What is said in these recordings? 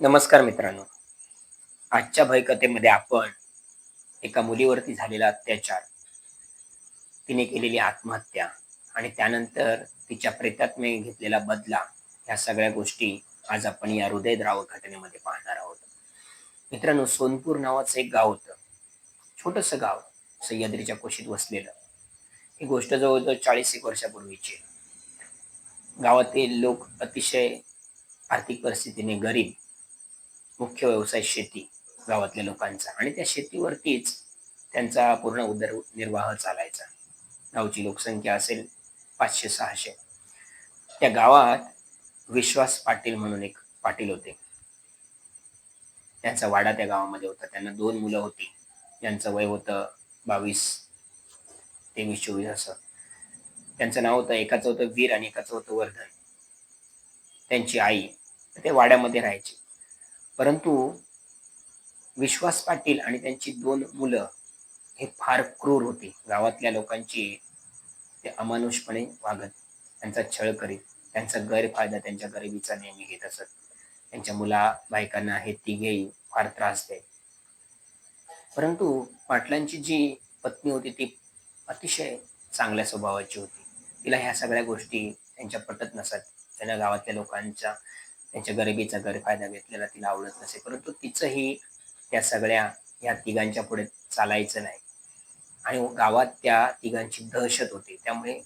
नमस्कार मित्रांनो. आजच्या भयकथेमध्ये आपण एका मुलीवरती झालेला अत्याचार तिने केलेली आत्महत्या आणि त्यानंतर तिच्या प्रेतात्मे घेतलेला बदला ह्या सगळ्या गोष्टी आज आपण या हृदयद्रावक घटनेमध्ये पाहणार आहोत. मित्रांनो सोनपूर नावाचं एक गाव होतं. छोटस गाव सह्याद्रीच्या कुशीत वसलेलं. ही गोष्ट जवळजवळ चाळीस एक वर्षापूर्वीची गावातील लोक अतिशय आर्थिक परिस्थितीने गरीब मुख्य व्यवसाय शेती गावातल्या लोकांचा. आणि त्या शेतीवरतीच त्यांचा पूर्ण उदरनिर्वाह चालायचा. गावची लोकसंख्या असेल पाचशे सहाशे. त्या गावात विश्वास पाटील म्हणून एक पाटील होते. त्यांचा वाडा त्या गावामध्ये होता. त्यांना दोन मुलं होती. ज्यांचं वय होतं बावीस तेवीस चोवीस असं. त्यांचं नाव होतं एकाचं होतं वीर आणि एकाचं होतं वर्धन. त्यांची आई ते वाड्यामध्ये राहायची. परंतु विश्वास पाटील आणि त्यांची दोन मुलं हे फार क्रूर होते. गावातल्या लोकांची ते अमानुषपणे वागत त्यांचा छळ करीत त्यांचा गैरफायदा त्यांच्या गरिबीचा नेहमी घेत असत. त्यांच्या मुला बायकांना हे तिघेही फार त्रास द्याय परंतु पाटलांची जी पत्नी होती ती अतिशय चांगल्या स्वभावाची होती. तिला ह्या सगळ्या गोष्टी त्यांच्या पटत नसत. त्यांना गावातल्या लोकांच्या त्यांच्या गरिबीचा गैरफायदा घेतलेला तिला आवडत नसे. परंतु तिचंही त्या सगळ्या या तिघांच्या पुढे चालायचं नाही. आणि गावात त्या तिघांची दहशत होती. त्यामुळे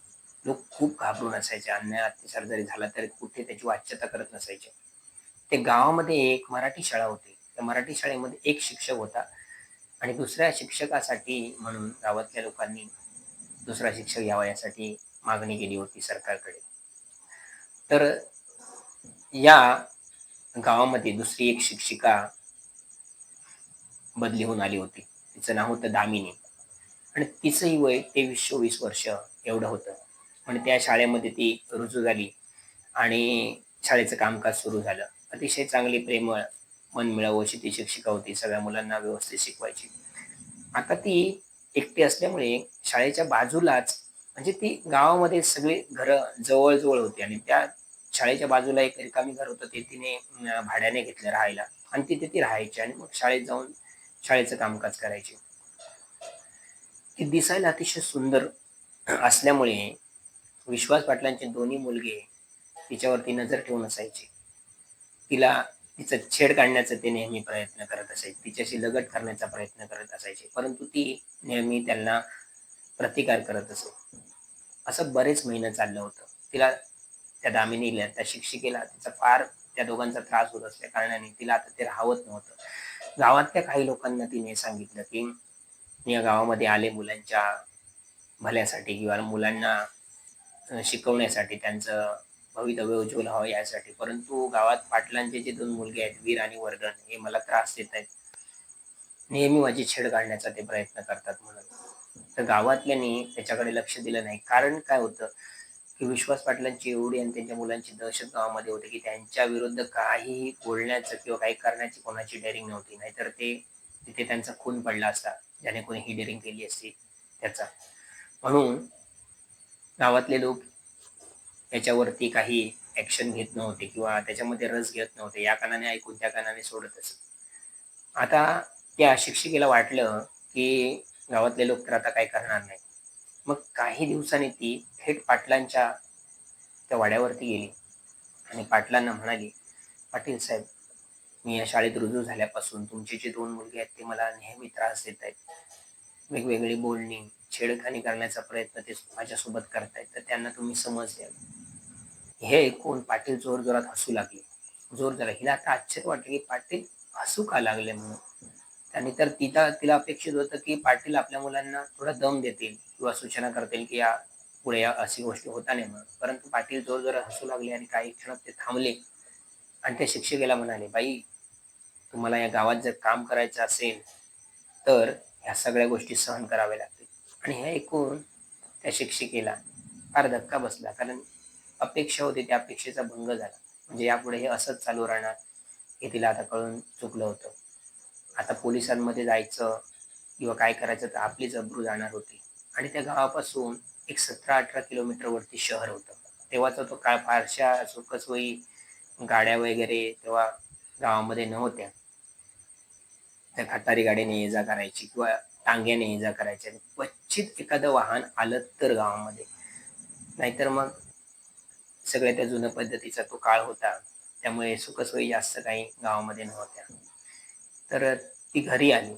लोक खूप घाबरून असायचे. अन्याय अत्याचार जरी झाला तरी कुठे त्याची वाच्यता करत नसायचे. ते गावामध्ये एक मराठी शाळा होती. त्या मराठी शाळेमध्ये एक शिक्षक होता. आणि दुसऱ्या शिक्षकासाठी म्हणून गावातल्या लोकांनी दुसरा शिक्षक यावा यासाठी मागणी केली होती सरकारकडे. तर या गावामध्ये दुसरी एक शिक्षिका बदली होऊन आली होती. तिचं नाव होतं दामिनी. आणि तिचंही वय तेवीस चोवीस वर्ष एवढं होतं. आणि त्या शाळेमध्ये ती रुजू झाली आणि शाळेचं कामकाज सुरू झालं. अतिशय चांगली प्रेमळ मन मिळावं अशी ती शिक्षिका होती. सगळ्या मुलांना व्यवस्थित शिकवायची. आता ती एकटी असल्यामुळे शाळेच्या बाजूलाच म्हणजे ती गावामध्ये सगळी घरं जवळजवळ होती आणि त्या शाळेच्या बाजूला एक रिकामी घर होतं ते तिने भाड्याने घेतलं राहायला. आणि तिथे ती राहायची आणि मग शाळेत जाऊन शाळेचं कामकाज करायची. ती दिसायला अतिशय सुंदर असल्यामुळे विश्वास पाटलांचे दोन्ही मुलगे तिच्यावरती नजर ठेवून असायचे. तिला तिचं छेड काढण्याचा ते नेहमी प्रयत्न करत असायचे. तिच्याशी लगट करण्याचा प्रयत्न करत असायचे. परंतु ती नेहमी त्यांना प्रतिकार करत असे. असं बरेच महिने चाललं होतं. तिला त्या दामिनीला त्या शिक्षिकेला तिचा फार त्या दोघांचा त्रास होत असल्या कारणाने तिला आता ते राहवत नव्हतं. गावातल्या काही लोकांना तिने सांगितलं की मी या गावामध्ये आले मुलांच्या भल्यासाठी किंवा मुलांना शिकवण्यासाठी त्यांचं भवितव्य उज्ज्वल हवं यासाठी. परंतु गावात पाटलांचे जे दोन मुलगे आहेत वीर आणि वर्धन हे मला त्रास देत आहेत. नेहमी माझी छेड काढण्याचा ते प्रयत्न करतात म्हणून. तर गावातल्यांनी त्याच्याकडे लक्ष दिलं नाही. कारण काय होतं? की विश्वास पाटलांची एवढी आणि त्यांच्या मुलांची दहशत गावामध्ये होती की त्यांच्या विरुद्ध काहीही बोलण्याचं किंवा काही करण्याची कोणाची डेअरिंग नव्हती. नाहीतर ते तिथे त्यांचा खून पडला असता. ज्याने कोणी ही डेअरिंग केली असती त्याचा. म्हणून गावातले लोक याच्यावरती काही ऍक्शन घेत नव्हते किंवा त्याच्यामध्ये रस घेत नव्हते. या कानाने ऐकून त्या कानाने सोडत असत. आता त्या शिक्षिकेला वाटलं की गावातले लोक तर आता काय करणार नाही मग काही दिवसांनी ती थेट पाटलांच्या त्या वाड्यावरती गेली. आणि पाटलांना म्हणाली पाटील साहेब मी या शाळेत रुजू झाल्यापासून तुमची जी दोन मुलगी आहेत ते मला नेहमी त्रास देत आहेत. वेगवेगळी बोलणी छेडखानी करण्याचा प्रयत्न ते माझ्यासोबत करतायत तर त्यांना तुम्ही समज द्याल हे ऐकून पाटील जोर जोरात हसू लागले. जोर जरा हिला आता आश्चर्य वाटलं की पाटील हसू का लागले म्हणून? आणि तर तिला तिला अपेक्षित होतं की पाटील आपल्या मुलांना थोडा दम देतील किंवा सूचना करतील की या पुढे या अशी गोष्टी होता नाही म्हणून. परंतु पाटील जोर जोर हसू लागले आणि काही क्षणात ते थांबले. आणि त्या शिक्षिकेला म्हणाले बाई तुम्हाला या गावात जर काम करायचं असेल तर ह्या सगळ्या गोष्टी सहन कराव्या लागतील. आणि हे ऐकून त्या शिक्षिकेला फार धक्का बसला कारण अपेक्षा होती त्या अपेक्षेचा भंग झाला. म्हणजे यापुढे हे असंच चालू राहणार हे तिला आता कळून चुकलं होतं. आता पोलिसांमध्ये जायचं किंवा काय करायचं तर आपली जबरू जाणार होती. आणि त्या गावापासून एक सतरा अठरा किलोमीटर वरती शहर होतं. तेव्हाचा तो काय फारशा सुखसोयी गाड्या वगैरे तेव्हा गावामध्ये नव्हत्या. त्या खटारी गाडीने ये जा करायची किंवा टांग्याने ये जा करायची. क्वचित एखादं वाहन आलं तर गावामध्ये. नाहीतर मग सगळ्या त्या जुन्या पद्धतीचा तो काळ होता. त्यामुळे सुखसोयी जास्त काही गावामध्ये नव्हत्या. तर ती घरी आली.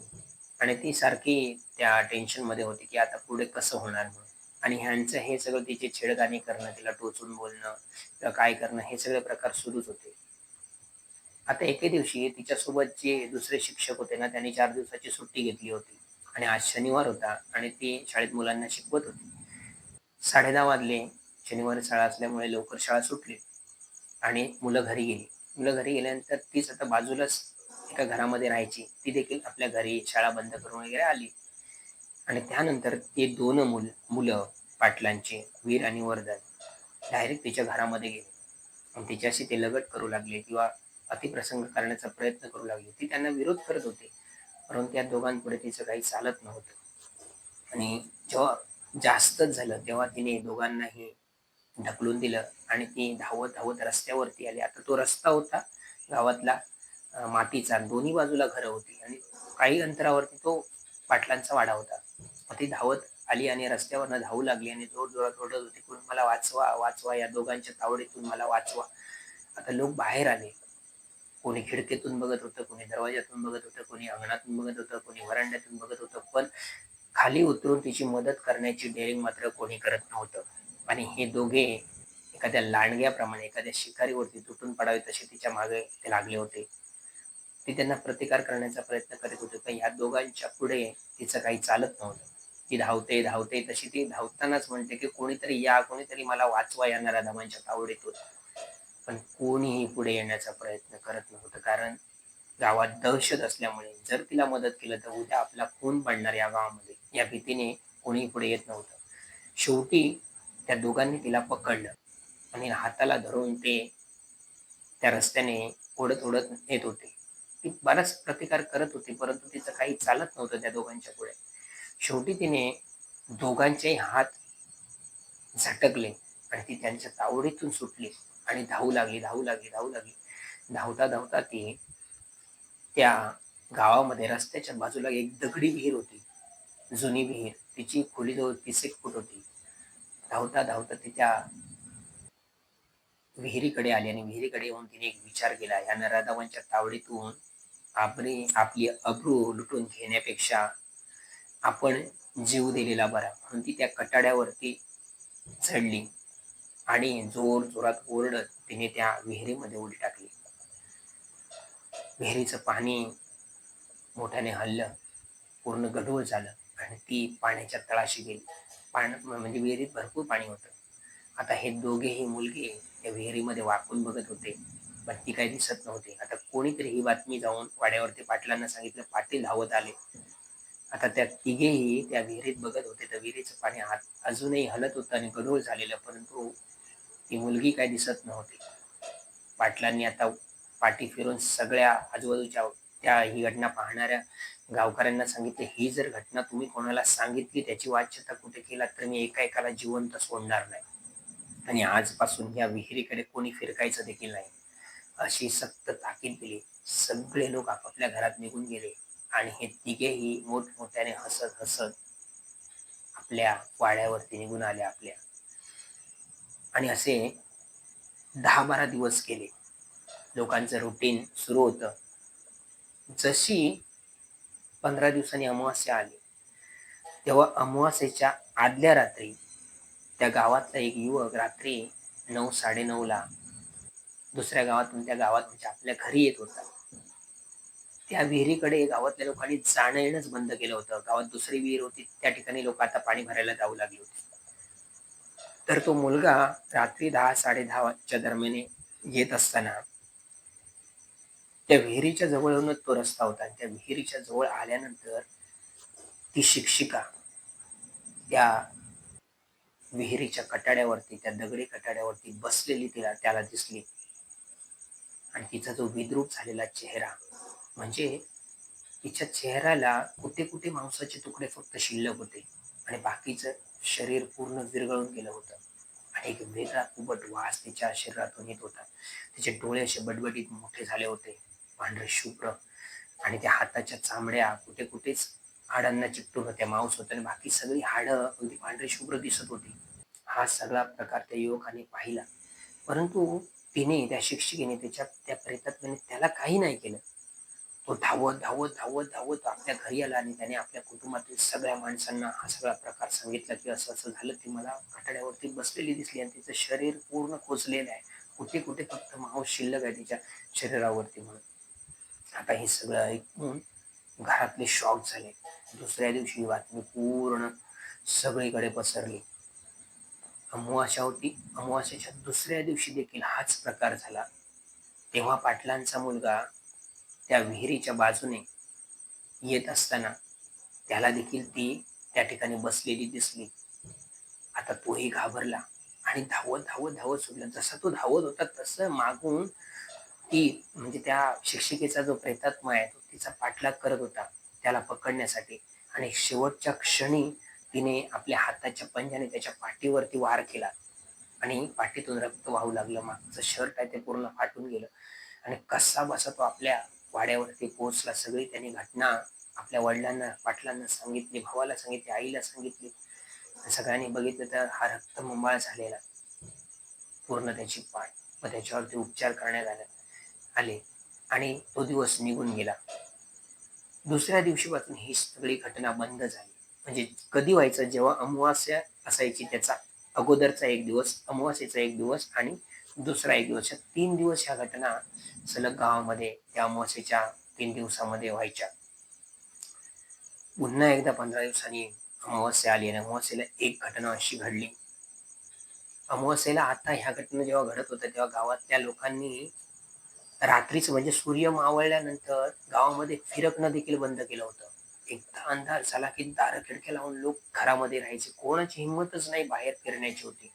आणि ती सारखी त्या टेन्शनमध्ये होती की आता पुढे कसं होणार म्हणून. आणि ह्यांचं हे सगळं तिचे छेडखानी करणं तिला टोचून बोलणं किंवा काय करणं हे सगळे प्रकार सुरूच होते. आता एके दिवशी तिच्यासोबत जे दुसरे शिक्षक होते ना त्यांनी चार दिवसाची सुट्टी घेतली होती. आणि आज शनिवार होता आणि ती शाळेत मुलांना शिकवत होती. साडे दहा वाजले. शनिवारी शाळा असल्यामुळे लवकर शाळा सुटली. आणि मुलं घरी गेली. मुलं घरी गेल्यानंतर तीच आता बाजूलाच एका घरामध्ये राहायची. ती देखील आपल्या घरी शाळा बंद करून वगैरे आली. आणि त्यानंतर ते दोन मुल मुलं पाटलांचे वीर आणि वर्धन डायरेक्ट तिच्या घरामध्ये गेले. आणि तिच्याशी ते लगट करू लागले किंवा अतिप्रसंग करण्याचा प्रयत्न करू लागले. ती त्यांना विरोध करत होते. परंतु त्या दोघांपुढे तिचं काही चालत नव्हतं. आणि जेव्हा जास्तच झालं तेव्हा तिने दोघांनाही ढकलून दिलं आणि ती धावत धावत रस्त्यावरती आली. आता तो रस्ता होता गावातला मातीचा. दोन्ही बाजूला घरं होती आणि काही अंतरावरती तो पाटलांचा वाडा होता. ती धावत आली आणि रस्त्यावरनं धावू लागली आणि जोर जोरात ओरडत होती कोण मला वाचवा वाचवा या दोघांच्या तावडीतून मला वाचवा. आता लोक बाहेर आले. कोणी खिडकीतून बघत होतं कोणी दरवाज्यातून बघत होतं कोणी अंगणातून बघत होतं कोणी वरांड्यातून बघत होतं पण खाली उतरून तिची मदत करण्याची डेअरिंग मात्र कोणी करत नव्हतं. आणि हे दोघे एखाद्या लांडग्याप्रमाणे एखाद्या शिकारीवरती तुटून पडावे तसे तिच्यामागे ते लागले होते. ती त्यांना प्रतिकार करण्याचा प्रयत्न करत होते पण या दोघांच्या पुढे तिचं काही चालत नव्हतं. ती धावते धावते तशी ती धावतानाच म्हणते की कोणीतरी या कोणीतरी मला वाचवा या येत होता पण कोणीही पुढे येण्याचा प्रयत्न करत नव्हतं कारण गावात दहशत असल्यामुळे जर तिला मदत केलं तर उद्या आपला खून पडणार या गावामध्ये. या भीतीने कोणीही पुढे येत नव्हतं. शेवटी त्या दोघांनी तिला पकडलं आणि हाताला धरून ते त्या रस्त्याने ओढत ओढत येत होते. ती बराच प्रतिकार करत होती परंतु तिचं काही चालत नव्हतं त्या दोघांच्या पुढे. शेवटी तिने दोघांचेही हात झटकले आणि ती त्यांच्या तावडीतून सुटली आणि धावू लागली धावू लागली धावू लागली. धावता धावता ती त्या गावामध्ये रस्त्याच्या बाजूला एक दगडी विहीर होती. जुनी विहीर. तिची खोली जवळ तीस एक फूट होती. धावता धावता ती त्या विहिरीकडे आली आणि विहिरीकडे येऊन तिने एक विचार केला. या नराधावांच्या तावडीतून आपली आपली अब्रू लुटून घेण्यापेक्षा आपण जीव दिलेला बरा. म्हणून ती त्या कटाड्यावरती चढली. आणि जोर जोरात ओरडत तिने त्या विहिरीमध्ये उडी टाकली. विहिरीचं पाणी मोठ्याने हल्लं. पूर्ण गढूळ झालं. आणि ती पाण्याच्या तळाशी गेली. पाण्यात म्हणजे विहिरीत भरपूर पाणी होतं. आता हे दोघेही मुलगे त्या विहिरीमध्ये वाकून बघत होते. पण ती काही दिसत नव्हती. आता कोणीतरी ही बातमी जाऊन वाड्यावरती पाटलांना सांगितलं पाटील धावत आले. आता त्या तिघेही त्या विहिरीत बघत होते. तर विहिरीचं पाणी आत अजूनही हलत होतं आणि गढूळ झालेलं परंतु ती मुलगी काय दिसत नव्हती. पाटलांनी आता पाठी फिरून सगळ्या आजूबाजूच्या त्या ही घटना पाहणाऱ्या गावकऱ्यांना सांगितले ही जर घटना तुम्ही कोणाला सांगितली त्याची वाच्यता कुठे केला तर मी एका एकाला जिवंत सोडणार नाही. आणि आजपासून या विहिरीकडे कोणी फिरकायचं देखील नाही. अशी सक्त ताकीद दिली. सगळे लोक आपापल्या घरात निघून गेले. आणि हे तिघेही मोठमोठ्याने हसत हसत आपल्या वाड्यावरती निघून आले आपल्या. आणि असे दहा बारा दिवस गेले. लोकांचं रुटीन सुरू होतं. जशी पंधरा दिवसांनी अमावास्या आली तेव्हा अमावास्येच्या आदल्या रात्री त्या गावातला एक युवक रात्री नऊ साडेनऊला दुसऱ्या गावातून त्या गावात म्हणजे आपल्या घरी येत होता. त्या विहिरीकडे गावातल्या लोकांनी जाणं येणंच बंद केलं होतं. गावात दुसरी विहीर होती त्या ठिकाणी लोक आता पाणी भरायला जाऊ लागली होती. तर तो मुलगा रात्री दहा साडे दहाच्या दरम्याने येत असताना त्या विहिरीच्या जवळ येऊनच तो रस्ता होता आणि त्या विहिरीच्या जवळ आल्यानंतर ती शिक्षिका त्या विहिरीच्या कटाड्यावरती त्या दगडी कटाड्यावरती बसलेली तिला त्याला दिसली. आणि तिचा जो विद्रूप झालेला चेहरा म्हणजे तिच्या चेहऱ्याला कुठे कुठे मांसाचे तुकडे फक्त शिल्लक होते आणि बाकीचं शरीर पूर्ण विरघळून गेलं होतं. आणि एक वेगळा कुबट वास तिच्या शरीरातून येत होता. तिचे डोळे असे बडबडीत मोठे झाले होते. पांढरे शुभ्र आणि त्या हाताच्या चामड्या कुठे कुठेच हाडांना चिकटून होत्या. मांस होतं आणि बाकी सगळी हाडं अगदी पांढरे शुभ्र दिसत होती. हा सगळा प्रकार त्या युवकाने पाहिला. परंतु तिने त्या शिक्षिकेने त्याच्या त्या प्रेतात्म्याने त्याला काही नाही केलं. तो धावत धावत धावत धावत आपल्या घरी आला आणि त्याने आपल्या कुटुंबातील सगळ्या माणसांना हा सगळा प्रकार सांगितला की असं असं झालं ती मला कठड्यावरती बसलेली दिसली आणि तिचं शरीर पूर्ण खोचलेलं आहे. कुठे कुठे फक्त मांस शिल्लक आहे तिच्या शरीरावरती म्हणून. आता हे सगळं ऐकून घरातले शॉक झाले. दुसऱ्या दिवशी ही बातमी पूर्ण सगळीकडे पसरली. अमावास्या होती. अमावास्याच्या दुसऱ्या दिवशी देखील हाच प्रकार झाला. तेव्हा पाटलांचा मुलगा त्या विहिरीच्या बाजूने येत असताना त्याला देखील ती त्या ठिकाणी बसलेली दिसली. आता तोही घाबरला आणि धावत धावत धावत सुटला. जसा तो धावत होता तसं मागून ती म्हणजे त्या शिक्षिकेचा जो प्रेतात्मा आहे तो तिचा पाठलाग करत होता त्याला पकडण्यासाठी. आणि शेवटच्या क्षणी तिने आपल्या हाताच्या पंजाने त्याच्या पाठीवरती वार केला आणि पाठीतून रक्त वाहू लागलं. मागचं शर्ट आहे ते पूर्ण फाटून गेलं. आणि कसा बसा तो आपल्या वाड्यावरती पोहोचला. सगळी त्यांनी घटना आपल्या वडिलांना पाटलांना सांगितली भावाला सांगितली आईला सांगितली. सगळ्यांनी बघितलं तर हा रक्त मुंबाळ झालेला. पूर्ण त्याची पाठ व त्याच्यावरती उपचार करण्यात आले आले. आणि तो दिवस निघून गेला. दुसऱ्या दिवशीपासून ही सगळी घटना बंद झाली. म्हणजे कधी व्हायचं जेव्हा अमावास्या असायची त्याचा अगोदरचा एक दिवस अमावास्येचा एक दिवस आणि दुसरा एक दिवस तीन दिवस ह्या घटना सलग गावामध्ये त्या अमावस्येच्या तीन दिवसामध्ये व्हायच्या. पुन्हा एकदा पंधरा दिवसांनी अमावस्या आली आणि अमावस्येला एक घटना अशी घडली. अमावस्येला आता ह्या घटना जेव्हा घडत होत्या तेव्हा गावातल्या लोकांनी रात्रीच म्हणजे सूर्य मावळल्यानंतर गावामध्ये फिरकणं देखील बंद केलं होतं. एकदा अंधार झाला की दार खिडक्या लावून लोक घरामध्ये राहायचे. कोणाची हिंमतच नाही बाहेर फिरण्याची होती.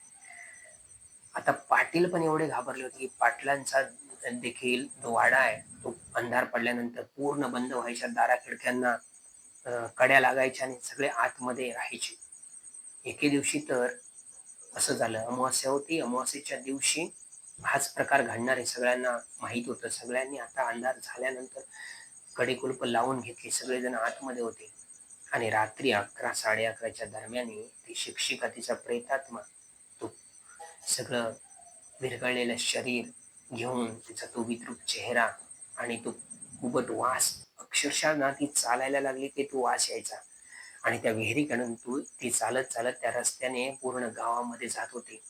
आता पाटील पण एवढे घाबरले होते की पाटलांचा देखील जो वाडा आहे तो अंधार पडल्यानंतर पूर्ण बंद व्हायच्या दारा खिडक्यांना कड्या लागायच्या आणि सगळे आतमध्ये राहायचे. एके दिवशी तर असं झालं. अमावास्या होती. अमावास्येच्या दिवशी हाच प्रकार घडणार आहे. सगळ्यांना माहीत होतं. सगळ्यांनी आता अंधार झाल्यानंतरकडे कुलप लावून घेतली. सगळेजण आतमध्ये होते. आणि रात्री अकरा साडे अकराच्या दरम्यान ती शिक्षिका तिचा प्रेतात्मा सगळं विरघळलेलं शरीर घेऊन तिचा तो विद्रूप चेहरा आणि तो उबट वास अक्षरशः ना ती चालायला लागली की तो वास यायचा. आणि त्या विहिरीकडून तू ती चालत चालत त्या रस्त्याने पूर्ण गावामध्ये जात होते.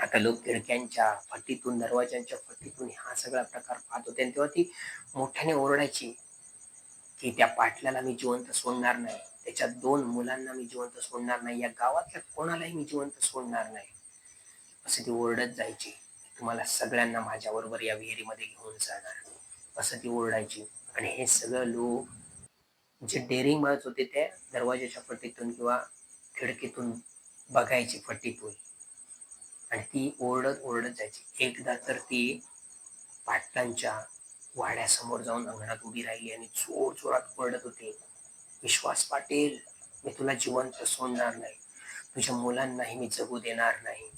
आता लोक खिडक्यांच्या फटीतून दरवाज्यांच्या फटीतून हा सगळा प्रकार पाहत होते आणि तेव्हा ती मोठ्याने ओरडायची की त्या पाटल्याला मी जिवंत सोडणार नाही. त्याच्या दोन मुलांना मी जिवंत सोडणार नाही. या गावातल्या कोणालाही मी जिवंत सोडणार नाही. असे ती ओरडत जायची तुम्हाला सगळ्यांना माझ्याबरोबर या विहिरीमध्ये घेऊन जाणार. असं ती ओरडायची. आणि हे सगळं लोक जे डेअरिंग मारत होते त्या दरवाजाच्या फटीतून किंवा खिडकीतून बघायची फटीतून आणि ती ओरडत ओरडत जायची. एकदा तर ती पाटलांच्या वाड्यासमोर जाऊन अंगणात उभी राहिली आणि जोर जोरात ओरडत होती. विश्वास पाटील मी तुला जिवंत सोडणार नाही. तुझ्या मुलांनाही मी जगू देणार नाही.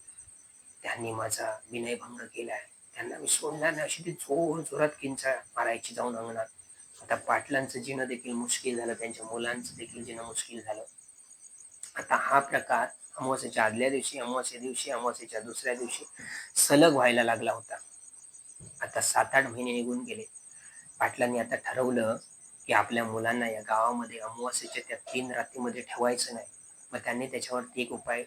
त्यांनी माझा विनयभंग केलाय. त्यांना मी सोडणार नाही अशी ती जोर जोरात किंचा मारायची जाऊन अंगणात. आता पाटलांचं जिणं देखील मुश्किल झालं त्यांच्या मुलांचं देखील जिणं मुश्किल झालं. आता हा प्रकार अमावास्याच्या आदल्या दिवशी अमावस्या दिवशी अमावास्याच्या दुसऱ्या दिवशी सलग व्हायला लागला होता. आता सात आठ महिने निघून गेले. पाटलांनी आता ठरवलं की आपल्या मुलांना या गावामध्ये अमावास्याच्या त्या तीन रात्रीमध्ये ठेवायचं नाही. मग त्यांनी त्याच्यावरती एक उपाय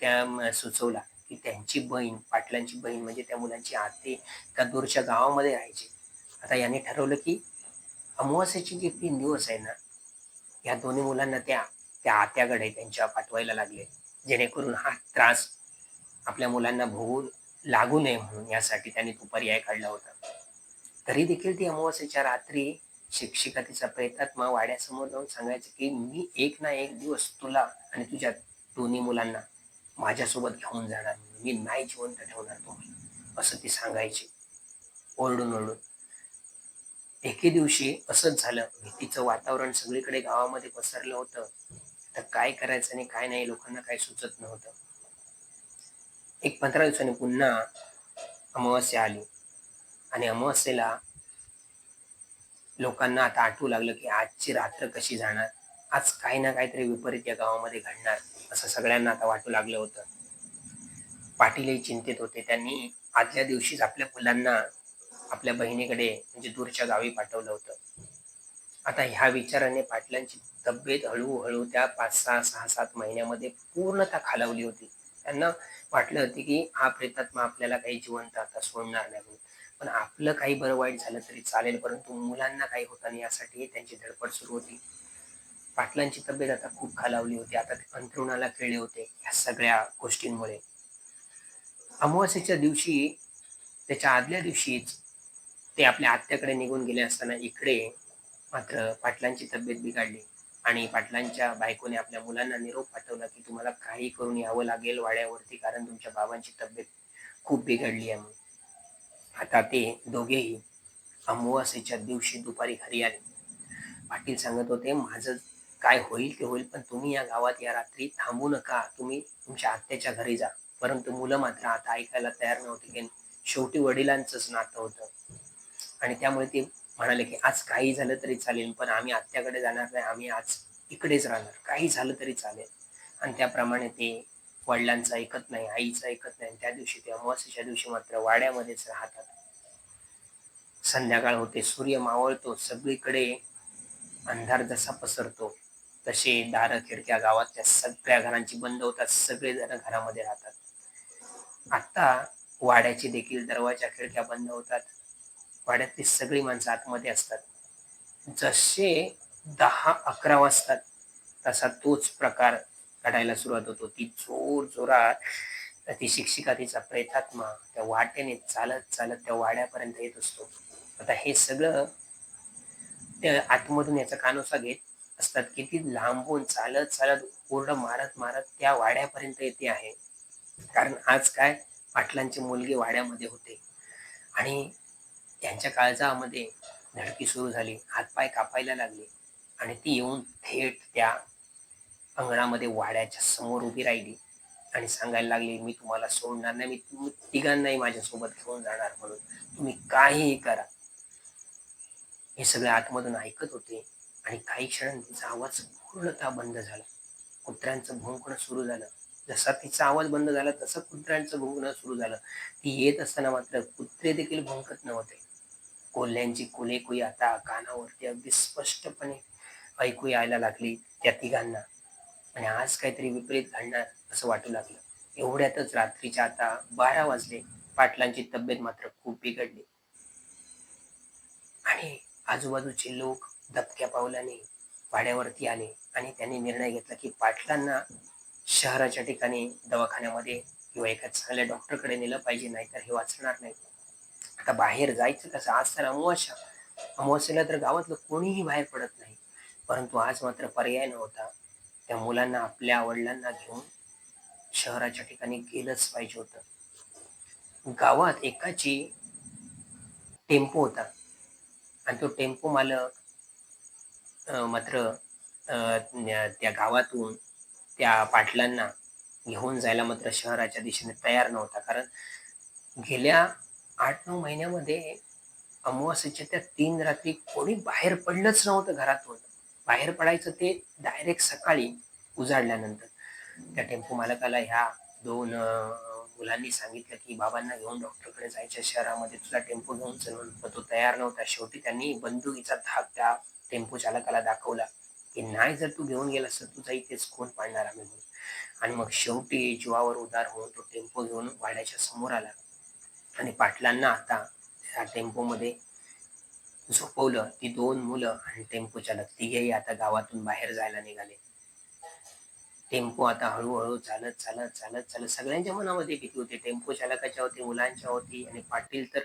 त्या सुचवला. की त्यांची बहीण पाटलांची बहीण म्हणजे त्या मुलांची आते त्या दूरच्या गावामध्ये राहायची. आता यांनी ठरवलं की अमावास्याचे जे तीन दिवस आहे ना या दोन्ही मुलांना त्या त्या आत्याकडे त्यांच्या पाठवायला लागले. जेणेकरून हा त्रास आपल्या मुलांना भोगू लागू नये म्हणून यासाठी त्यांनी तो पर्याय काढला होता. तरी देखील ती अमावस्याच्या रात्री शिक्षिका तिचा प्रेतात्मा वाड्यासमोर जाऊन सांगायचं की मी एक ना एक दिवस तुला आणि तुझ्या दोन्ही मुलांना माझ्यासोबत घेऊन जाणार मी नाही जिवंत ठेवणार तुम्ही असं ती सांगायची. ओरडून ओरडून. एके दिवशी असंच झालं. भीतीचं वातावरण सगळीकडे गावामध्ये पसरलं होतं. तर काय करायचं आणि काय नाही लोकांना काय सुचत नव्हतं. एक पंधरा दिवसांनी पुन्हा अमावस्या आली. आणि अमावस्येला लोकांना आता आठवू लागलं की आजची रात्र कशी जाणार? आज काही ना काहीतरी विपरीत या गावामध्ये घडणार. असं सगळ्यांना आता वाटू लागलं होतं. पाटीलही चिंतित होते. त्यांनी आदल्या दिवशीच आपल्या मुलांना आपल्या बहिणीकडे म्हणजे दूरच्या गावी पाठवलं होतं. आता ह्या विचाराने पाटलांची तब्येत हळूहळू त्या पाच सहा सहा सात महिन्यामध्ये पूर्णतः खालावली होती. त्यांना वाटलं होतं की हा प्रेतात्मा आपल्याला काही जिवंत आता सोडणार नाही. म्हणून पण आपलं काही बरं वाईट झालं तरी चालेल परंतु मुलांना काही होता नाही यासाठी त्यांची धडपड सुरू होती. पाटलांची तब्येत आता खूप खालावली होती. आता ते अंथरुणाला खेळले होते या सगळ्या गोष्टींमुळे. अमावास्येच्या दिवशी त्याच्या आदल्या दिवशीच ते आपल्या आत्याकडे निघून गेले असताना इकडे मात्र पाटलांची तब्येत बिघडली आणि पाटलांच्या बायकोने आपल्या मुलांना निरोप पाठवला की तुम्हाला काही करून यावं लागेल वाड्यावरती कारण तुमच्या बाबांची तब्येत खूप बिघडली आहे म्हणून. आता ते दोघेही अमावास्येच्या दिवशी दुपारी घरी आले. पाटील सांगत होते माझं काय होईल ते होईल पण तुम्ही या गावात या रात्री थांबू नका. तुम्ही तुमच्या आत्याच्या घरी जा. परंतु मुलं मात्र आता ऐकायला तयार नव्हती की शेवटी वडिलांचंच नातं होतं. आणि त्यामुळे ते म्हणाले की आज काही झालं तरी चालेल पण आम्ही आत्याकडे जाणार नाही आम्ही आज इकडेच राहणार. काही झालं तरी चालेल. आणि त्याप्रमाणे ते वडिलांचं ऐकत नाही आईचं ऐकत नाही. त्या दिवशी ते अमावस्येच्या दिवशी मात्र वाड्यामध्येच राहतात. संध्याकाळ होते सूर्य मावळतो सगळीकडे अंधार जसा पसरतो. तसे दार खिडक्या गावातल्या सगळ्या घरांची बंद होतात सगळे जण घरामध्ये राहतात. आता वाड्याचे देखील दरवाजा खिडक्या बंद होतात. वाड्यातली सगळी माणसं आतमध्ये असतात. जसे दहा अकरा वाजतात तसा तोच प्रकार घडायला सुरुवात होतो. ती जोर जोरात ती शिक्षिका तिचा प्रेतात्मा त्या वाटेने चालत चालत त्या वाड्यापर्यंत येत असतो. आता हे सगळं त्या आतमधून याचा कानोसा घेत असतात. किती लांबून चालत चालत ओरडं मारत मारत त्या वाड्यापर्यंत येते आहे. कारण आज काय? पाटलांची मुलगी वाड्यामध्ये होते. आणि त्यांच्या काळजामध्ये धडकी सुरू झाली. हातपाय कापायला लागले. आणि ती येऊन थेट त्या अंगणामध्ये वाड्याच्या समोर उभी राहिली. आणि सांगायला लागली मी तुम्हाला सोडणार नाही. मी तिघांनाही माझ्यासोबत घेऊन जाणार म्हणून. तुम्ही काहीही करा. हे सगळे आतमधून ऐकत होते. आणि काही क्षण तिचा आवाज पूर्णतः बंद झाला. कुत्र्यांचं भुंकणं सुरू झालं. जसा तिचा आवाज बंद झाला तसं कुत्र्यांचं भुंकणं सुरू झालं. ती येत असताना मात्र कुत्रे देखील भुंकत नव्हते. कोल्ह्यांची कुई आता कानावरती अगदी स्पष्टपणे ऐकू यायला लागली त्या तिघांना. आणि आज काहीतरी विपरीत घडणार असं वाटू लागलं. एवढ्यातच रात्रीच्या आता बारा वाजले. पाटलांची तब्येत मात्र खूप बिघडली. आणि आजूबाजूचे लोक दबक्या पावलाने भाड्यावरती आले आणि त्यांनी निर्णय घेतला की पाटलांना शहराच्या ठिकाणी दवाखान्यामध्ये किंवा एका चांगल्या डॉक्टरकडे नेलं पाहिजे नाहीतर हे वाचणार नाही. आता बाहेर जायचं कसं? आज तर अमावस्या. अमावस्याला तर गावातलं कोणीही बाहेर पडत नाही. परंतु आज मात्र पर्याय नव्हता. त्या मुलांना आपल्या वडिलांना घेऊन शहराच्या ठिकाणी गेलंच पाहिजे होतं. गावात एकाची टेम्पो होता. आणि तो टेम्पो मालक मात्र त्या गावातून त्या पाटलांना घेऊन जायला मात्र शहराच्या दिशेने तयार नव्हता. कारण गेल्या आठ नऊ महिन्यामध्ये अमावास्याच्या त्या तीन रात्री कोणी बाहेर पडलंच नव्हतं घरातून. बाहेर पडायचं ते डायरेक्ट सकाळी उजाडल्यानंतर. त्या टेम्पो मालकाला ह्या दोन मुलांनी सांगितलं की बाबांना घेऊन डॉक्टरकडे जायच्या शहरामध्ये. तुझा टेम्पो घेऊन चल तो तयार नव्हता. शेवटी त्यांनी बंदुकीचा धाक त्या टेम्पो चालकाला दाखवला की नाही जर तू घेऊन गेलास तर तुझा इथेच खून पाडणार आम्ही म्हणून. आणि मग शेवटी जीवावर उदार होऊन तो टेम्पो घेऊन वाड्याच्या समोर आला. आणि पाटलांना आता त्या टेम्पोमध्ये झोपवलं. ती दोन मुलं आणि टेम्पो चालक तिघेही आता गावातून बाहेर जायला निघाले. टेम्पो आता हळूहळू चालत चालत चालत चालत सगळ्यांच्या मनामध्ये भीती होती. टेम्पो चालकाच्या होती मुलांच्या होती आणि पाटील तर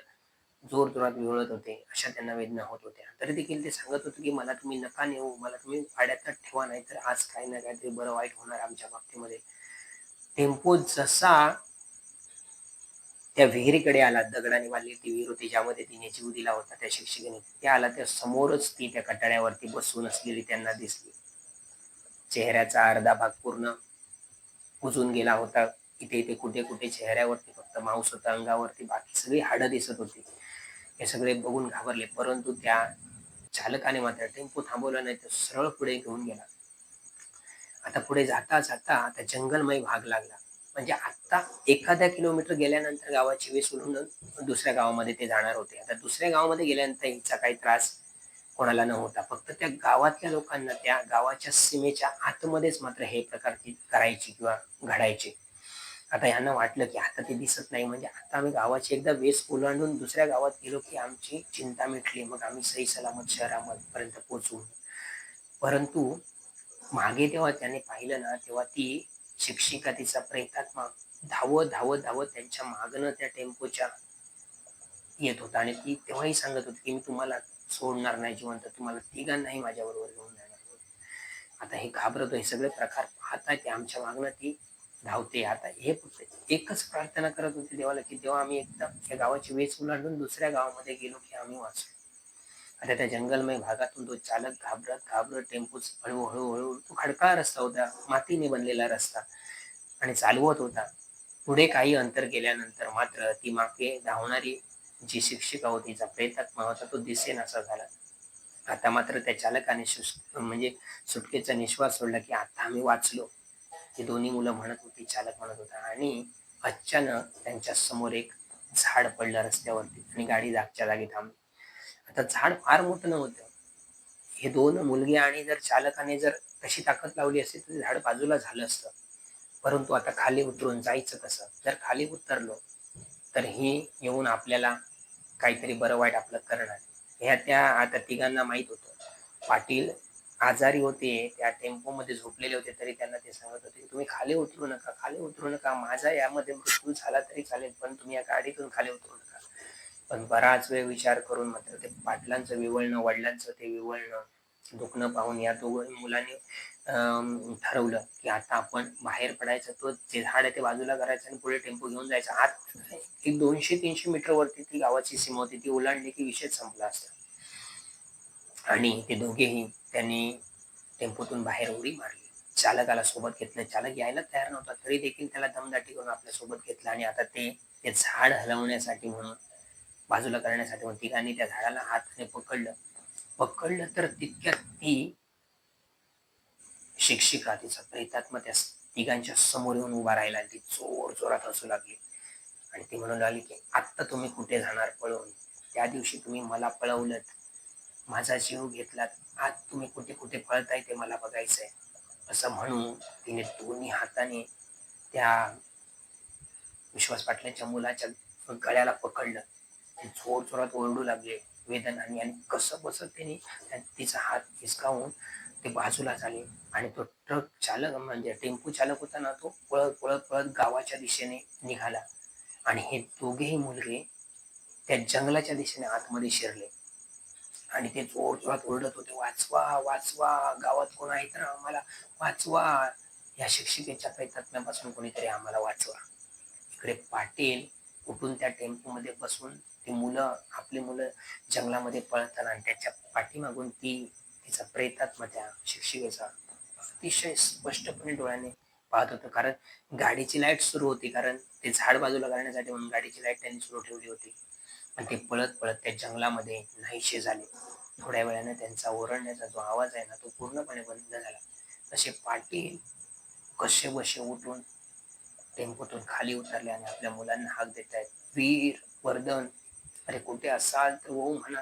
जोर जोरात विवळत होते. अशा त्यांना वेदना होत होत्या. तरी देखील ते सांगत होते की मला तुम्ही नका नेऊ. मला तुम्ही पाड्यातच ठेवा नाही तर आज काही ना काहीतरी बरं वाईट होणार आमच्या बाबतीमध्ये. टेम्पो जसा त्या विहिरीकडे आला दगडाने बांधली ती विहीर होती ज्यामध्ये तिने जीव दिला होता त्या शिक्षिकेने त्या आला त्या समोरच ती त्या कटाड्यावरती बसून असलेली त्यांना दिसली. चेहऱ्याचा अर्धा भाग पूर्ण उजून गेला होता. इथे इथे कुठे कुठे चेहऱ्यावरती फक्त मांस होता अंगावरती बाकी सगळी हाडं दिसत होती. हे सगळे बघून घाबरले. परंतु त्या चालकाने मात्र टेम्पो थांबवला नाही तर सरळ पुढे घेऊन गेला. आता पुढे जाता जाता आता जंगलमय भाग लागला. म्हणजे आता एखाद्या किलोमीटर गेल्यानंतर गावाची वेस उलून दुसऱ्या गावामध्ये ते जाणार होते. आता दुसऱ्या गावामध्ये गेल्यानंतर हिचा काही त्रास कोणाला न होता. फक्त त्या गावातल्या लोकांना त्या गावाच्या सीमेच्या आतमध्येच मात्र हे प्रकार करायचे किंवा घडायचे. आता यांना वाटलं की आता ते दिसत नाही. म्हणजे आता आम्ही गावाची एकदा वेस ओलांडून दुसऱ्या गावात गेलो की आमची चिंता मिटली. मग आम्ही सही सलामत शहरापर्यंत पोहोचू परंतु मागे तेव्हा त्याने पाहिलं ना तेव्हा ती शिक्षिका तिचा प्रेतात्मा धावत धावत धावत त्यांच्या मागणं त्या टेम्पोच्या येत होता. आणि ती तेव्हाही सांगत होती की मी तुम्हाला सोडणार नाही जिवंत. तुम्हाला तिघांनाही माझ्याबरोबर घेऊन जाणार आता हे घाबरतो हे सगळे प्रकार पाहताय ते आमच्या मागणं ती धावते. आता हे एकच प्रार्थना करत होती देवाला की देवा आम्ही एकदा या गावाची वेच उलांडून दुसऱ्या गावामध्ये गेलो की आम्ही वाचलो आता त्या जंगलमय भागातून तो चालक घाबरत घाबरत टेम्पो हळूहळू हळू तो खडकाळ रस्ता होता. मातीने बनलेला रस्ता. आणि चालवत होता. पुढे काही अंतर गेल्यानंतर मात्र ती मागे धावणारी जी शिक्षिका होती तिचा प्रेतात्मा होता तो दिसेन असा झाला. आता मात्र त्या चालकाने म्हणजे सुटकेचा निश्वास सोडला की आता आम्ही वाचलो. ती दोन्ही मुलं म्हणत होती चालक म्हणत होता आणि अचानक त्यांच्यासमोर एक झाड पडलं रस्त्यावरती आणि गाडी जागच्या जागी थांबली. आता झाड फार मोठं नव्हतं. हे दोन मुलगी आणि जर चालकाने जर तशी ताकद लावली असेल तर झाड बाजूला झालं असतं. परंतु आता खाली उतरून जायचं कसं? जर खाली उतरलो तर ही येऊन आपल्याला काहीतरी बरं वाईट आपलं करणार. ह्या त्या आता तिघांना माहीत होतं. पाटील आजारी होते त्या टेम्पो मध्ये झोपलेले होते तरी त्यांना ते सांगत होते तुम्ही खाली उतरू नका खाली उतरू नका. माझा यामध्ये मृत्यू झाला तरी चालेल पण तुम्ही या गाडीतून खाली उतरू नका. पण बराच वेळ विचार करून मात्र ते पाटलांचं विवळणं वडिलांचं ते विवळणं दुखणं पाहून या दोघं मुलांनी ठरवलं की आता आपण बाहेर पडायचं. तो जे झाड आहे ते बाजूला करायचं आणि पुढे टेम्पो घेऊन जायचं. आत एक दोनशे तीनशे मीटर वरती ती गावाची सीमा होती. ती ओलांडली की विषय संपला असता. आणि ते दोघेही त्यांनी टेम्पोतून बाहेर उडी मारली. चालकाला सोबत घेतलं. चालक यायला तयार नव्हता. तरी देखील त्याला दमदाटी करून आपल्यासोबत घेतलं आणि आता ते ते झाड हलवण्यासाठी म्हणून बाजूला करण्यासाठी म्हणून तिघांनी त्या झाडाला हाताने पकडलं. पकडलं तर तितक्यात ती शिक्षिका तिचा प्रेतात्मा त्या तिघांच्या समोर येऊन उभा राहिला ती चोर चोरात हसू लागली. आणि ती म्हणून लागली की आत्ता तुम्ही कुठे जाणार पळवून त्या दिवशी तुम्ही मला पळवलं माझा जीव घेतलात आज तुम्ही कुठे कुठे पळताय ते मला बघायचंय. असं म्हणून तिने दोन्ही हाताने त्या विश्वास पाटल्याच्या मुलाच्या गळ्याला पकडलं. ते जोर जोरात ओरडू लागले. वेदनाने आणि कसं बसत त्यांनी तिचा हात हिसकावून ते बाजूला झाले. आणि तो ट्रक चालक म्हणजे टेम्पो चालक होता ना तो पळत पळत पळत गावाच्या दिशेने निघाला. आणि हे दोघेही मुलगे त्या जंगलाच्या दिशेने आतमध्ये शिरले. आणि ते जोर जोरात ओरडत होते वाचवा वाचवा गावात कोण आहे तर आम्हाला वाचवा. या शिक्षिकेच्या प्रयत्नापासून कोणीतरी आम्हाला वाचवा. इकडे पाटील उठून त्या टेम्पो मध्ये बसून ती मुलं आपली मुलं जंगलामध्ये पळताना आणि त्याच्या पाठीमागून ती तिचा प्रेतात्मा त्या शिक्षिकेचा अतिशय स्पष्टपणे डोळ्याने पाहत होतं. कारण गाडीची लाइट सुरू होती कारण ते झाड बाजूला करण्यासाठी म्हणून गाडीची लाइट त्यांनी सुरू ठेवली होती. आणि ते पळत पळत त्या जंगलामध्ये नाहीशे झाले. थोड्या वेळाने त्यांचा ओरडण्याचा जो आवाज आहे ना तो पूर्णपणे बंद झाला. तसे पाटील कसे बसे उठून टेम्पोतून खाली उतरले आणि आपल्या मुलांना हाक देत आहेत वीर वर्धन अरे कुठे असाल तर हो म्हणा.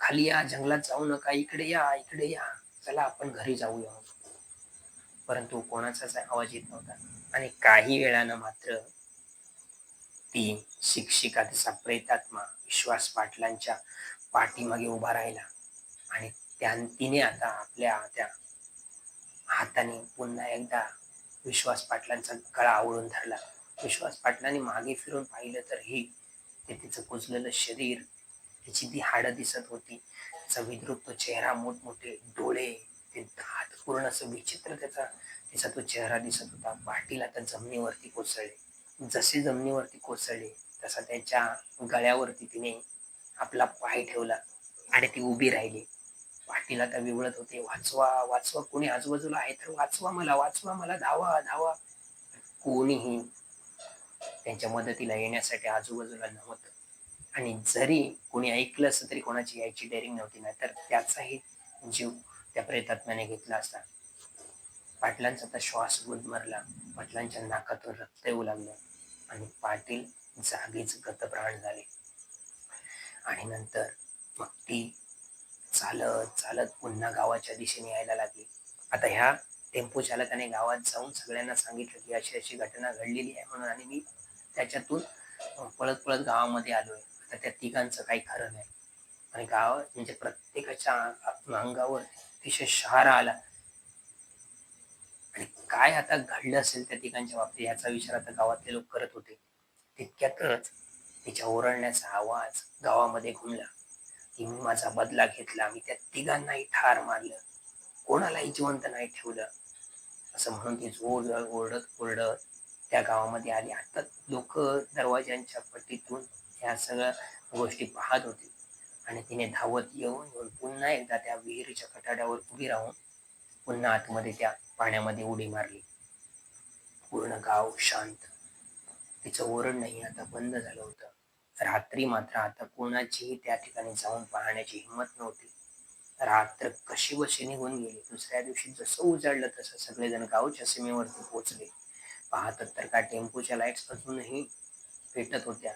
खाली या जंगलात जाऊ नका इकडे या इकडे या. चला आपण घरी जाऊया. परंतु कोणाचाच आवाज येत नव्हता. आणि काही वेळानं मात्र ती शिक्षिका तिचा प्रेतात्मा विश्वास पाटलांच्या पाठीमागे उभा राहिला. आणि त्या तिने आता आपल्या त्या हाताने पुन्हा एकदा विश्वास पाटलांचा गळा आवळून धरला. विश्वास पाटलांनी मागे फिरून पाहिलं तर ही ते तिचं कुजलेलं शरीर तिची ती हाडं दिसत होती. तिचा विद्रुप चेहरा मोठमोठे डोळे ते दात पूर्ण असं विचित्र त्याचा तिचा तो चेहरा दिसत होता. पाटील आता जमिनीवरती कोसळले. जसे जमिनीवरती कोसळले तसा त्याच्या गळ्यावरती तिने आपला पाय ठेवला आणि ती उभी राहिली. पाटील तर विवळत होते वाचवा वाचवा कोणी आजूबाजूला आहे तर वाचवा मला वाचवा मला धावा धावा. कोणीही त्यांच्या मदतीला येण्यासाठी आजूबाजूला नव्हतं. आणि जरी कोणी ऐकलं असतं तरी कोणाची यायची डेअरिंग नव्हती ना तर त्याचाही जीव त्या प्रेतात्म्याने घेतला असता. पाटलांचा तर श्वास गुदमरला पाटलांच्या नाकातून रक्त येऊ लागलं आणि पाटील जागीच गतप्राण झाले. आणि नंतर मग ती चालत चालत पुन्हा गावाच्या दिशेने यायला लागली. आता ह्या टेम्पो चालकाने गावात जाऊन सगळ्यांना सांगितलं की अशी अशी घटना घडलेली आहे म्हणून आणि मी त्याच्यातून पळत पळत गावामध्ये आलोय. आता त्या तिघांचं काही खरं नाही. आणि गाव म्हणजे प्रत्येकाच्या अंगावर अतिशय शहारा आला. काय आता घडलं असेल त्या ठिकाणच्या बाबतीत याचा विचार आता गावातले लोक करत होते. तितक्यातच तिच्या ओरडण्याचा आवाज गावामध्ये घुमला. की मी माझा बदला घेतला. मी त्या तिघांनाही ठार मारलं. कोणालाही जिवंत नाही ठेवलं. असं म्हणून ती जोर जोर ओरडत ओरडत त्या गावामध्ये आली. आता लोक दरवाज्यांच्या पट्टीतून ह्या सगळ्या गोष्टी पाहत होते. आणि तिने धावत येऊन येऊन पुन्हा एकदा त्या विहिरीच्या कठाड्यावर उभी राहून पुन्हा आतमध्ये त्या पाण्यामध्ये उडी मारली. पूर्ण गाव शांत. तिचं ओरड नाही आता बंद झालं होतं. रात्री मात्र आता कोणाचीही त्या ठिकाणी जाऊन पाहण्याची हिंमत नव्हती. रात्र कशी बशी निघून गेली. दुसऱ्या दिवशी जसं उजाडलं तसं सगळेजण गावच्या सीमेवरती पोहोचले पाहतात तर का टेम्पोच्या लाईट्स अजूनही पेटत होत्या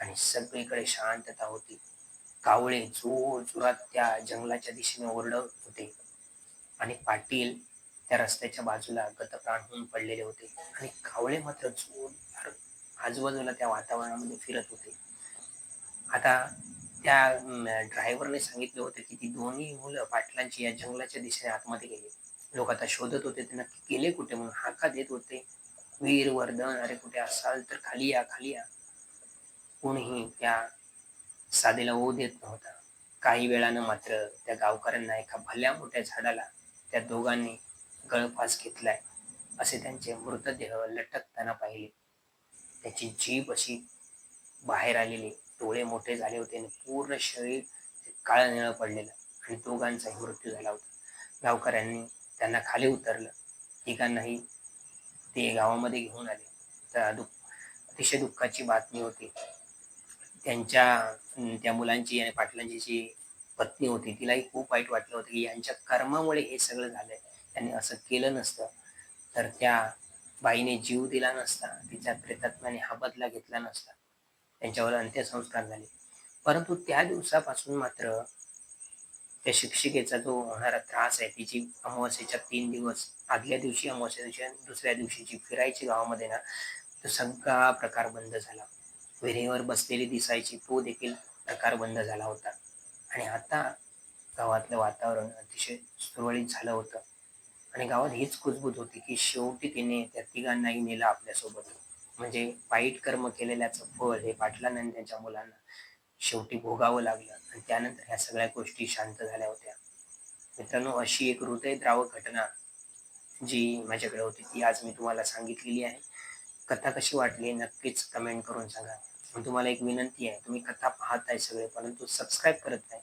आणि सगळीकडे शांतता होती. कावळे जोर जोरात त्या जंगलाच्या दिशेने ओरडत होते. आणि पाटील त्या रस्त्याच्या बाजूला गतप्राण होऊन पडलेले होते. आणि कावळे मात्र जोरदार आजूबाजूला त्या वातावरणामध्ये फिरत होते. आता त्या ड्रायव्हरने सांगितले होते की ती दोन्ही मुलं पाटलांची या जंगलाच्या दिशेने आतमध्ये गेली. लोक आता शोधत होते ते नक्की गेले कुठे? म्हणून हाका देत होते. वीर वर्धन अरे कुठे असाल तर खाली या खाली या. कोणीही त्या साधेला ओ देत नव्हता. काही वेळानं मात्र त्या गावकऱ्यांना एका भल्या मोठ्या झाडाला त्या दोघांनी गळफास घेतलाय. असे त्यांचे मृतदेह लटकताना पाहिले. त्याची जीभ अशी बाहेर आलेली. डोळे मोठे झाले होते आणि पूर्ण शरीर काळ निळ पडलेलं आणि दोघांचाही मृत्यू झाला होता. गावकऱ्यांनी त्यांना खाली उतरलं. तिघांनाही ते गावामध्ये घेऊन आले. तर दुःख अतिशय दुःखाची बातमी होती. त्यांच्या त्या मुलांची आणि पाटलांची जी पत्नी होती तिलाही खूप वाईट वाटलं होतं की यांच्या कर्मामुळे हे सगळं झालंय. त्यांनी असं केलं नसतं. तर त्या बाईने जीव दिला नसता. तिच्या प्रेतात्म्याने हा बदला घेतला नसता. त्यांच्यावर अंत्यसंस्कार झाले. परंतु त्या दिवसापासून मात्र त्या शिक्षिकेचा जो होणारा त्रास आहे तिची अमावस्येच्या तीन दिवस आदल्या दिवशी अमावस्या दुसऱ्या दिवशी जी फिरायची गावामध्ये ना तो सगळा प्रकार बंद झाला. विहिरीवर बसलेली दिसायची तो देखील प्रकार बंद झाला होता. आणि आता गावातलं वातावरण अतिशय सुरळीत झालं होतं. आणि गावात हीच कुजबूज होती की शेवटी तिने त्या तिघांनाही नेलं आपल्यासोबत. म्हणजे वाईट कर्म केलेल्याचं फळ हे पाटलांना आणि त्यांच्या मुलांना शेवटी भोगावं लागलं आणि त्यानंतर ह्या सगळ्या गोष्टी शांत झाल्या होत्या. मित्रांनो अशी एक हृदयद्रावक घटना जी माझ्याकडे होती ती आज मी तुम्हाला सांगितलेली आहे. कथा कशी वाटली नक्कीच कमेंट करून सांगा. तुम्हाला एक विनंती आहे तुम्ही कथा पाहताय सगळे परंतु सबस्क्राईब करत नाही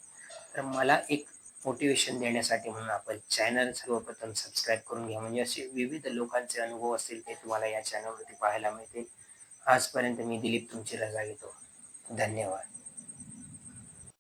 तर मला एक मोटिवेशन देण्यासाठी म्हणून आपण चॅनल सर्वप्रथम सबस्क्राईब करून घ्या. म्हणजे असे विविध लोकांचे अनुभव असतील ते तुम्हाला या चॅनलवरती पाहायला मिळतील. आजपर्यंत मी दिलीप तुमची रजा घेतो. धन्यवाद.